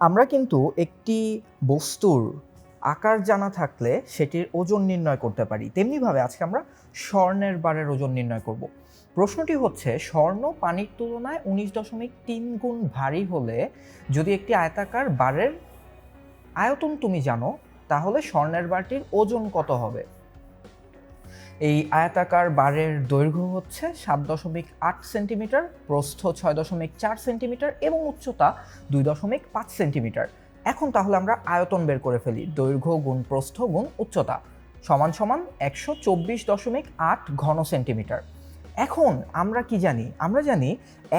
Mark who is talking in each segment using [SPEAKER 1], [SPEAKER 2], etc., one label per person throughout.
[SPEAKER 1] আমরা কিন্তু একটি বস্তুর আকার জানা থাকলে সেটির ওজন নির্ণয় করতে পারি। তেমনিভাবে আজকে আমরা স্বর্ণের বারের ওজন নির্ণয় করব। প্রশ্নটি হচ্ছে, স্বর্ণ পানির তুলনায় উনিশ দশমিক তিন গুণ ভারী হলে যদি একটি আয়তাকার বারের আয়তন তুমি জানো, তাহলে স্বর্ণের বারটির ওজন কত হবে? এই আয়তাকার বারের দৈর্ঘ্য হচ্ছে সাত দশমিক আট সেন্টিমিটার, প্রস্থ ছয় দশমিক চার সেন্টিমিটার এবং উচ্চতা দুই দশমিক পাঁচ সেন্টিমিটার। এখন তাহলে আমরা আয়তন বের করে ফেলি, দৈর্ঘ্য গুণ প্রস্থ গুণ উচ্চতা, সমান সমান একশো চব্বিশ দশমিক আট ঘন সেন্টিমিটার। এখন আমরা কি জানি? আমরা জানি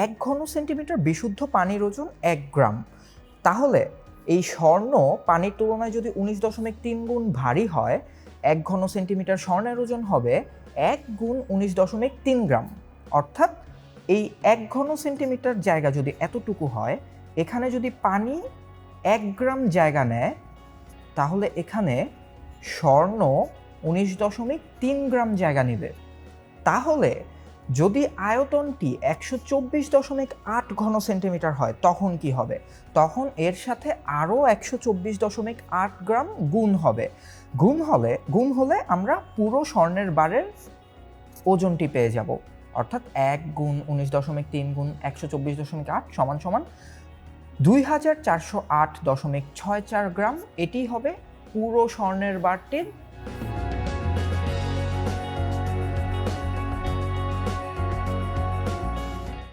[SPEAKER 1] এক ঘন সেন্টিমিটার বিশুদ্ধ পানির ওজন এক গ্রাম। তাহলে এই স্বর্ণ পানির তুলনায় যদি উনিশ দশমিক তিন গুণ ভারী হয় এক ঘন সেন্টিমিটার স্বর্ণের ওজন হবে এক গুণ উনিশ দশমিক তিন গ্রাম। অর্থাৎ এই এক ঘন সেন্টিমিটার জায়গা যদি এতটুকু হয়, এখানে যদি পানি এক গ্রাম জায়গা নেয়, তাহলে এখানে স্বর্ণ উনিশ দশমিক তিন গ্রাম জায়গা নেবে। তাহলে যদি আয়তনটি একশো চব্বিশ দশমিক আট ঘন সেন্টিমিটার হয়, তখন কি হবে? তখন এর সাথে আরও একশো চব্বিশ দশমিক আট গ্রাম গুণ হবে। গুণ হলে গুণ হলে আমরা পুরো স্বর্ণের বারের ওজনটি পেয়ে যাব। অর্থাৎ এক গুণ উনিশ দশমিক তিন গুণ একশো চব্বিশ দশমিক আট সমান সমান দুই হাজার চারশো আট দশমিক ছয় চার গ্রাম। এটি হবে পুরো স্বর্ণের বারটির